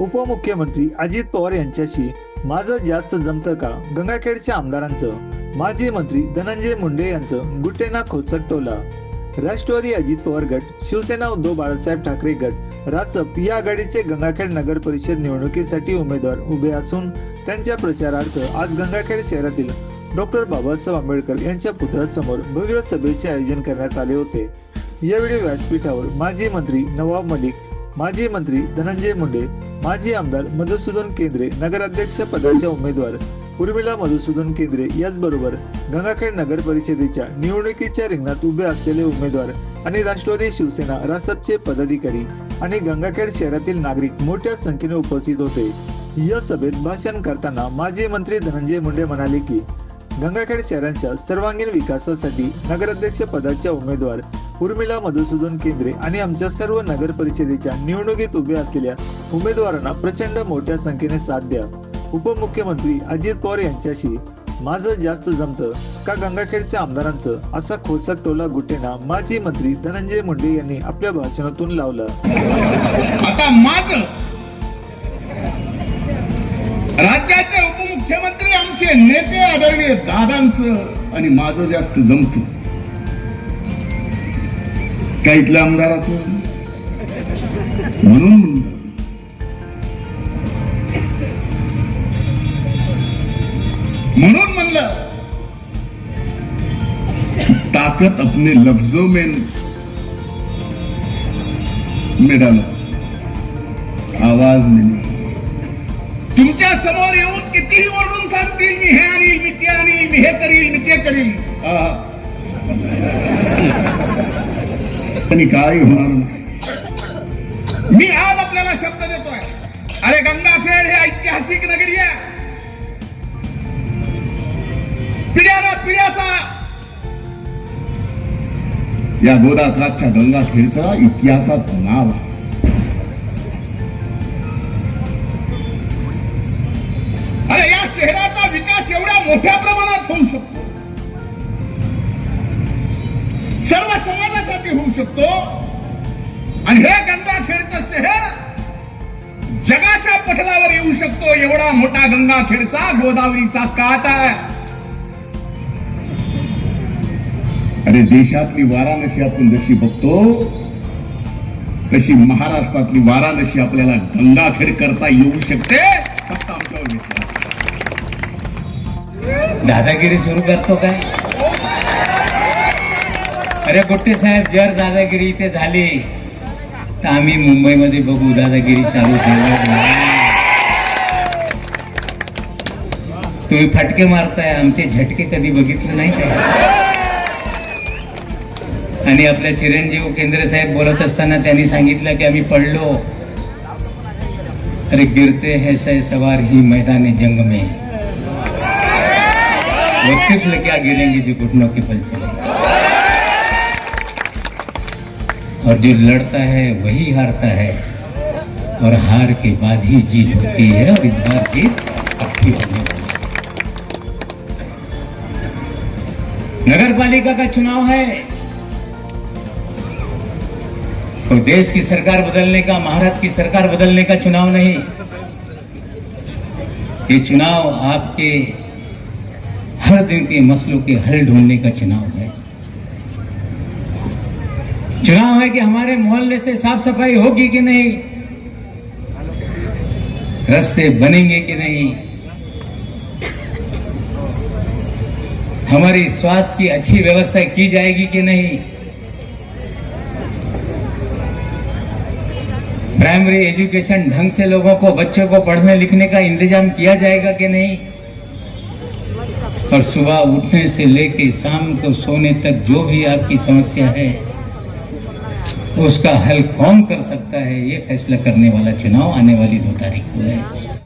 उपमुख्यमंत्री अजित पवार यांच्याशी माझं जास्त जमतं का? गंगाखेडच्या आमदारांचं. माजी मंत्री धनंजय मुंडे यांचं गुट्टेना खोचक टोला. राष्ट्रवादी अजित पवार गट शिवसेना उद्धव बाळासाहेब ठाकरे गट रासप या आघाडीचे गंगाखेड नगर परिषद निवडणुकीसाठी उमेदवार उभे असून त्यांच्या प्रचारार्थ आज गंगाखेड शहरातील डॉक्टर बाबासाहेब आंबेडकर यांच्या पुतळ्यासमोर भव्य सभेचे आयोजन करण्यात आले होते. यावेळी व्यासपीठावर माजी मंत्री नवाब मलिक माजी मंत्री धनंजय मुंडे माजी आमदार मधुसूदन केंद्रे नगराध्यक्ष पदाच्या उमेदवार उर्मिला मधुसूदन केंद्रे याचबरोबर गंगाखेड नगर परिषदेच्या निवडणुकीच्या रिंगणात उभे असलेले उमेदवार आणि राष्ट्रवादी शिवसेना रासपचे पदाधिकारी आणि गंगाखेड शहरातील नागरिक मोठ्या संख्येने उपस्थित होते. या सभेत भाषण करताना माजी मंत्री धनंजय मुंडे म्हणाले की गंगाखेड शहरांच्या सर्वांगीण विकासासाठी नगराध्यक्ष पदाच्या उमेदवार उर्मिला मधुसूदन केंद्रे आणि आमच्या सर्व नगर परिषदेच्या निवडणुकीत उभे असलेल्या उमेदवारांना प्रचंड मोठ्या संख्येने साथ द्या. उपमुख्यमंत्री अजित पवार यांच्याशी माझं जास्त जमतं का गंगाखेडच्या आमदारांचं? असा खोचक टोला गुटेना माजी मंत्री धनंजय मुंडे यांनी आपल्या भाषणातून लावला. आता माझ राज्याचे उपमुख्यमंत्री आमचे नेते आदरणीय दादांचं आणि माझं जास्त जमतं. का इथल्या आमदाराचं? म्हणून म्हणलं. म्हणून म्हणलं. ताकत अपने लफ्जों में में डालो. आवाज नाही. तुमच्यासमोर येऊन कितीही ओरडून सांगतील मी हे आणील मी ते आणील मी हे करील मी ते करील. आहा. आणि काय होणार नाही. मी आज आपल्याला शब्द देतोय. अरे गंगाखेड हे ऐतिहासिक नगरी आहे. पिढ्याला पिढ्याचा. या गोदाकाठच्या गंगाखेडचा इतिहासात नाव आहे. अरे या शहराचा विकास एवढ्या मोठ्या प्रमाणात होऊ शकतो. सर्व समाज समाजासाठी होऊ शकतो. आणि हे गंगाखेडचं शहर जगाच्या पटलावर येऊ शकतो. एवढा मोठा गंगाखेडचा गोदावरीचा काट आहे. अरे देशातली वाराणसी आपण जशी बघतो तशी महाराष्ट्रातली वाराणसी आपल्याला गंगाखेड करता येऊ शकते फक्त आमच्यावर दादागिरी सुरू करतो काय? अरे गोट्टे साहेब जर दादागिरी इथे झाली तर आम्ही मुंबईमध्ये बघू दादागिरी चालू तुम्ही फटके मारताय आमचे झटके कधी बघितले नाही काय आणि आपल्या चिरंजीव केंद्र साहेब बोलत असताना त्यांनी सांगितलं की आम्ही पडलो. अरे गिरते है सै सवार ही मैदान जंग में। वो तिफल क्या गिरेंगे जो घुटनों के बल चले और जो लड़ता है वही हारता है। और हार के बाद ही जीत होती है। और इस बार जीत पक्की होने वाली। नगर पालिका का चुनाव है। और देश की सरकार बदलने का महाराष्ट्र की सरकार बदलने का चुनाव नहीं। ये चुनाव आपके हर दिन के मसलों के हल ढूँढने का चुनाव है। चुनाव है कि हमारे मोहल्ले से साफ़ सफ़ाई होगी कि नहीं? रास्ते बनेंगे कि नहीं? हमारी स्वास्थ्य की अच्छी व्यवस्था की जाएगी कि नहीं? प्राइमरी एजुकेशन ढंग से लोगों को, बच्चों को पढ़ने लिखने का इंतज़ाम किया जाएगा कि नहीं? और सुबह उठने से लेके शाम को सोने तक जो भी आपकी समस्या है उसका हल कौन कर सकता है? ये फैसला करने वाला चुनाव आने वाली दो तारीख को है।